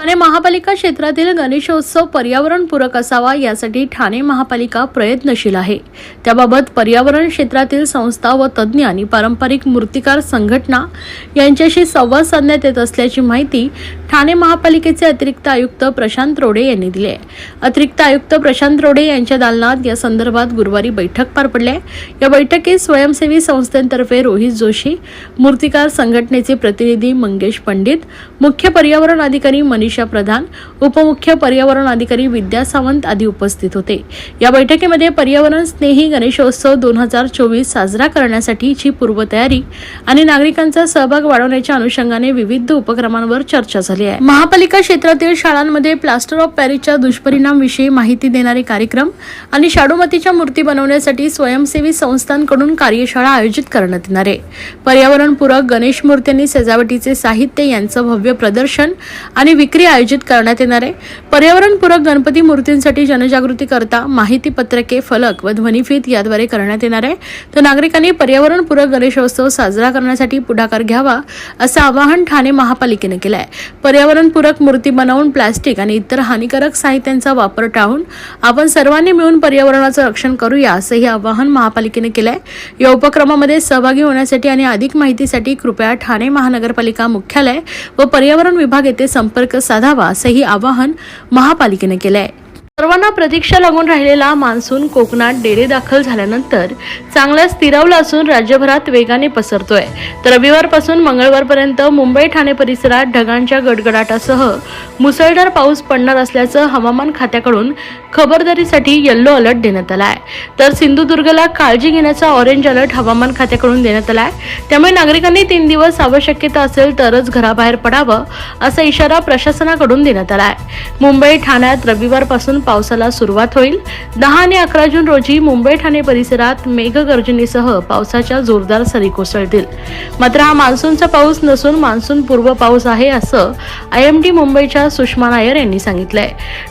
ठाणे महापालिका क्षेत्रातील गणेशोत्सव पर्यावरणपूरक असावा यासाठी ठाणे महापालिका प्रयत्नशील आहे त्याबाबत पर्यावरण क्षेत्रातील संस्था व तज्ज्ञ आणि पारंपरिक मूर्तिकार संघटना यांच्याशी संवाद साधण्यात येत असल्याची माहिती ठाणे महापालिकेचे अतिरिक्त आयुक्त प्रशांत रोडे यांनी दिली आहे अतिरिक्त आयुक्त प्रशांत रोडे यांच्या दालनात या संदर्भात गुरुवारी बैठक पार पडली आहे. या बैठकीत स्वयंसेवी संस्थेतर्फे रोहित जोशी मूर्तिकार संघटनेचे प्रतिनिधी मंगेश पंडित मुख्य पर्यावरण अधिकारी मनीष प्रधान उपमुख्य पर्यावरण अधिकारी विद्या सावंत आदी उपस्थित होते. या बैठकीमध्ये पर्यावरण स्नेही गणेशोत्सव दोन हजार चोवीस साजरा करण्यासाठीची पूर्वतयारी आणि नागरिकांचा सहभाग वाढवण्याच्या अनुषंगाने विविध उपक्रमांवर चर्चा झाली आहे. महापालिका क्षेत्रातील शाळांमध्ये प्लास्टर ऑफ पॅरिसच्या दुष्परिणामविषयी माहिती देणारे कार्यक्रम आणि शाडूमतीच्या मूर्ती बनवण्यासाठी स्वयंसेवी संस्थांकडून कार्यशाळा आयोजित करण्यात येणार आहे. पर्यावरणपूरक गणेश मूर्ती आणि सजावटीचे साहित्य यांचं भव्य प्रदर्शन आणि विक्री आयोजित करण्यात येणार आहे. पर्यावरणपूरक गणपती मूर्तींसाठी जनजागृती करता माहिती पत्रके फलक व ध्वनिफीत याद्वारे करण्यात येणार आहे. तर नागरिकांनी पर्यावरणपूरक गणेशोत्सव साजरा करण्यासाठी पुढाकार घ्यावा असं आवाहन ठाणे महापालिकेने केलं आहे पर्यावरणपूरक मूर्ती बनवून प्लास्टिक आणि इतर हानिकारक साहित्यांचा वापर टाळून आपण सर्वांनी मिळून पर्यावरणाचं रक्षण करूया असंही आवाहन महापालिकेने केलं आहे या उपक्रमामध्ये सहभागी होण्यासाठी आणि अधिक माहितीसाठी कृपया ठाणे महानगरपालिका मुख्यालय व पर्यावरण विभाग येथे संपर्क साधावा असंही आवाहन महापालिकेनं केलं आहे सर्वांना प्रतीक्षा लागून राहिलेला मान्सून कोकणात डेरे दाखल झाल्यानंतर चांगला स्थिरावला असून राज्यभरात वेगाने पसरतोय. तर रविवारपासून मंगळवारपर्यंत मुंबई ठाणे परिसरात ढगांच्या गडगडाटासह मुसळधार पाऊस पडणार असल्याचं हवामान खात्याकडून खबरदारीसाठी येल्लो अलर्ट देण्यात आला आहे तर सिंधुदुर्गला काळजी घेण्याचा ऑरेंज अलर्ट हवामान खात्याकडून देण्यात आला आहे त्यामुळे नागरिकांनी तीन दिवस आवश्यकता असेल तरच घराबाहेर पडावं असा इशारा प्रशासनाकडून देण्यात आला आहे मुंबई ठाण्यात रविवारपासून पावसाला सुरुवात होईल. दहा आणि अकरा जून रोजी मुंबई ठाणे परिसरात मेघगर्जनेसह पावसाच्या जोरदार सरी कोसळतील. मात्र हा मान्सूनचा पाऊस नसून मान्सून पूर्व पाऊस आहे असं आय एम डी मुंबईच्या सुषमा नायर यांनी सांगितलंय.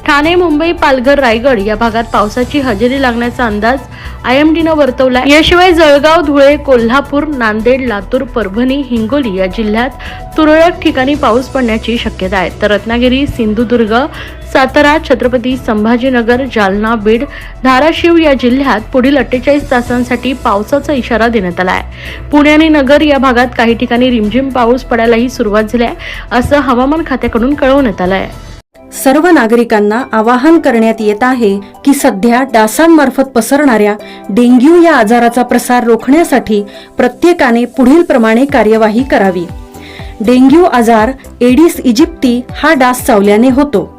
ठाणे मुंबई पालघर रायगड या भागात पावसाची हजेरी लागण्याचा अंदाज आय एम डीनं वर्तवला याशिवाय जळगाव धुळे कोल्हापूर नांदेड लातूर परभणी हिंगोली या जिल्ह्यात तुरळक ठिकाणी पाऊस पडण्याची शक्यता आहे. तर रत्नागिरी सिंधुदुर्ग सातारा छत्रपती संभाजीनगर जालना बीड धाराशिव या जिल्ह्यात पुढील अठ्ठेचाळीस तासांसाठी पावसाचा इशारा देण्यात आला आहे. पुणे आणि नगर या भागात काही ठिकाणी रिमझिम पाऊस पडायलाही सुरुवात झाली आहे असं हवामान खात्याकडून कळवण्यात आलं आहे. सर्व नागरिकांना आवाहन करण्यात येत आहे की सध्या डासांमार्फत पसरणाऱ्या डेंग्यू या आजाराचा प्रसार रोखण्यासाठी प्रत्येकाने पुढील प्रमाणे कार्यवाही करावी. डेंग्यू आजार एडिस इजिप्ती हा डास चावल्याने होतो.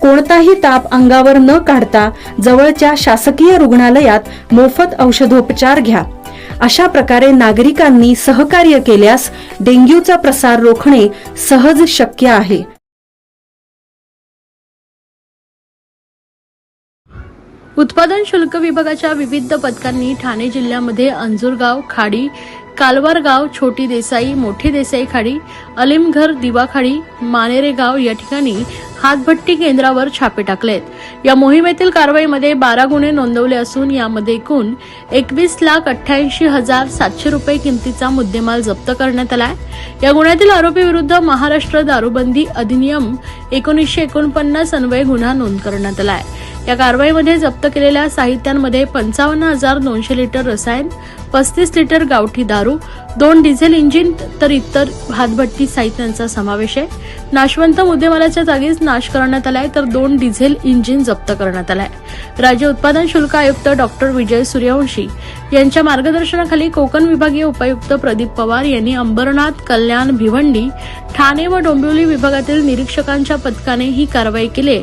कोणताही ताप अंगावर न काढता जवळच्या शासकीय रुग्णालयात मोफत औषधोपचार घ्या. अशा प्रकारे नागरिकांनी सहकार्य केल्यास डेंग्यूचा प्रसार रोखणे सहज शक्य आहे. उत्पादन शुल्क विभागाच्या विविध पथकांनी ठाणे जिल्ह्यामध्ये अंजूरगाव खाडी कालवार गाव छोटी देसाई मोठी देसाई खाडी अलिमघर दिवाखाडी मानेरे गाव या ठिकाणी हातभट्टी केंद्रावर छापे टाकलेत. या मोहिमेतील कारवाईमध्ये बारा गुन्हे नोंदवले असून यामध्ये एकूण एकवीस लाख अठ्ठ्याऐंशी हजार सातशे रुपये किमतीचा मुद्देमाल जप्त करण्यात आलाय. या गुन्ह्यातील आरोपीविरुद्ध महाराष्ट्र दारूबंदी अधिनियम एकोणीसशे एकोणपन्नास अन्वये गुन्हा नोंद करण्यात आलाय. या कारवाईमध्ये जप्त केलेल्या साहित्यांमध्ये पंचावन्न हजार दोनशे लिटर रसायन पस्तीस लिटर गावठी दारू दोन डिझेल इंजिन तर इतर हातभट्टी साहित्यांचा समावेश आहे. नाशवंत मुद्देमालाच्या जागीच नाश करण्यात आलाय तर दोन डिझेल इंजिन जप्त करण्यात आलाय. राज्य उत्पादन शुल्क आयुक्त डॉक्टर विजय सूर्यवंशी यांच्या मार्गदर्शनाखाली कोकण विभागीय उपायुक्त प्रदीप पवार यांनी अंबरनाथ कल्याण भिवंडी ठाणे व डोंबिवली विभागातील निरीक्षकांच्या पथकाने ही कारवाई केली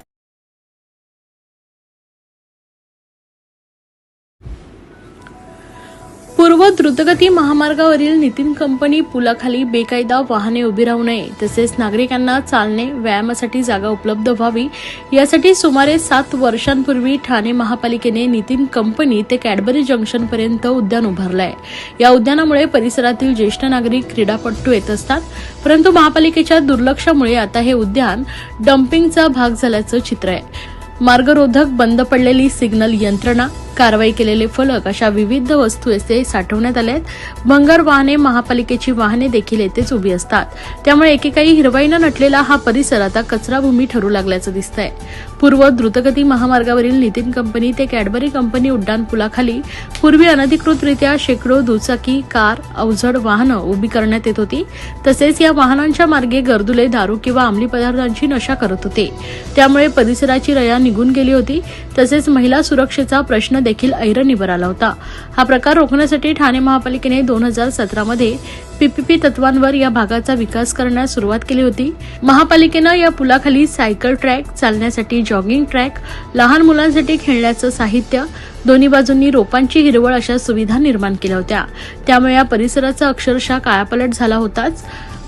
पूर्व द्रुतगती महामार्गावरील नितीन कंपनी पुलाखाली बेकायदा वाहने उभी राहू नये तसेच नागरिकांना चालणे व्यायामासाठी जागा उपलब्ध व्हावी यासाठी सुमारे सात वर्षांपूर्वी ठाणे महापालिकेने नितीन कंपनी ते कॅडबरी जंक्शन पर्यंत उद्यान उभारलं आहे या उद्यानामुळे परिसरातील ज्येष्ठ नागरिक क्रीडापटू येत असतात परंतु महापालिकेच्या दुर्लक्षामुळे आता हे उद्यान डम्पिंगचा भाग झाल्याचं चित्र आहे. मार्गरोधक बंद पडलेली सिग्नल यंत्रणा कारवाई केलेले फलक अशा विविध वस्तू येथे साठवण्यात आल्या आहेत. भंगार वाहने महापालिकेची वाहने देखील येथेच उभी असतात. त्यामुळे एकेकाळी हिरवाईनं नटलेला हा परिसर आता कचराभूमी ठरू लागल्याचं दिसतंय. पूर्व द्रुतगती महामार्गावरील नितीन कंपनी ते कॅडबरी कंपनी उड्डाण पुलाखाली पूर्वी अनधिकृतरित्या शेकडो दुचाकी कार अवजड वाहनं उभी करण्यात येत होती. तसेच या वाहनांच्या मार्गे गर्दुले दारू किंवा अंमली पदार्थांची नशा करत होते. त्यामुळे परिसराची रया निघून गेली होती. तसेच महिला सुरक्षेचा प्रश्न देखील ऐरणीवर आला होता. हा प्रकार रोखण्यासाठी ठाणे महापालिकेने दोन हजार सतरामध्ये पीपीपी तत्वांवर या भागाचा विकास करण्यास सुरुवात केली होती. महापालिकेनं या पुलाखाली सायकल ट्रॅक चालण्यासाठी जॉगिंग ट्रॅक लहान मुलांसाठी खेळण्याचं साहित्य दोन्ही बाजूंनी रोपांची हिरवळ अशा सुविधा निर्माण केल्या होत्या. त्यामुळे या परिसराचा अक्षरशः कायापलट झाला होताच.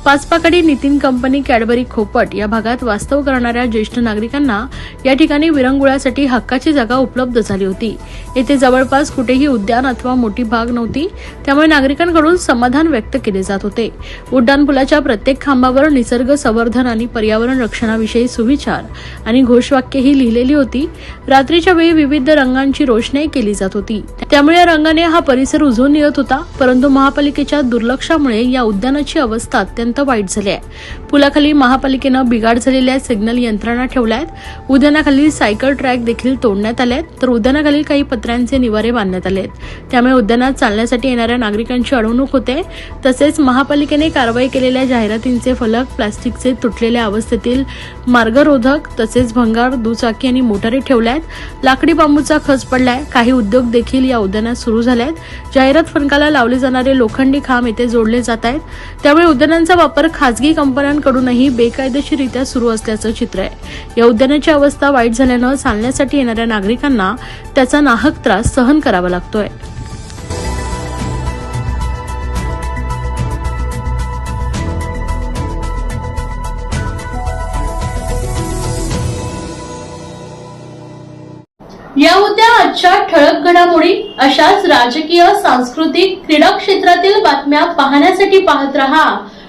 पाचपाकडी नितीन कंपनी कॅडबरी खोपट या भागात वास्तव करणाऱ्या ज्येष्ठ नागरिकांना या ठिकाणी विरंगुळ्यासाठी हक्काची जागा उपलब्ध झाली होती. येथे जवळपास कुठेही उद्यान अथवा मोठी बाग नव्हती त्यामुळे नागरिकांकडून समाधान व्यक्त केले जात होते. उड्डाणपुलाच्या प्रत्येक खांबावर निसर्ग संवर्धन आणि पर्यावरण रक्षणाविषयी सुविचार आणि घोषवाक्यही लिहिलेली होती. रात्रीच्या वेळी विविध रंगांची रोषणाई केली जात होती. त्यामुळे या रंगाने हा परिसर उजळून येत होता परंतु महापालिकेच्या दुर्लक्षामुळे या उद्यानाची अवस्था अत्यंत अत्यंत वाईट झाली आहे. पुलाखाली महापालिकेनं बिघाड झालेल्या सिग्नल यंत्रणा ठेवल्या आहेत उद्यानाखाली सायकल ट्रॅक देखील तोडण्यात आले आहेत तर उद्यानाखाली काही पत्र्यांचे निवारे बांधण्यात आले आहेत त्यामुळे उद्यानात चालण्यासाठी येणाऱ्या नागरिकांची अडवणूक होते. तसेच महापालिकेने कारवाई केलेल्या जाहिरातींचे फलक प्लास्टिकचे तुटलेल्या अवस्थेतील मार्गरोधक तसेच भंगार दुचाकी आणि मोटारी ठेवल्या आहेत लाकडी बांबूचा खच पडलाय. काही उद्योग देखील या उद्यानात सुरू झाले आहेत जाहिरात फणकाला लावले जाणारे लोखंडी खांब येथे जोडले जात आहेत. त्यामुळे उद्यानांचा वापर खासगी कंपन्यांकडूनही बेकायदेशीररित्या सुरू असल्याचं चित्र आहे. या उद्यानाची अवस्था वाईट झाल्यानं चालण्यासाठी येणाऱ्या नागरिकांना त्याचा नाहक त्रास सहन करावा लागतोय. या होत्या आजच्या ठळक घडामोडी. अशाच राजकीय सांस्कृतिक क्रीडा क्षेत्रातील बातम्या पाहण्यासाठी पाहत रहा.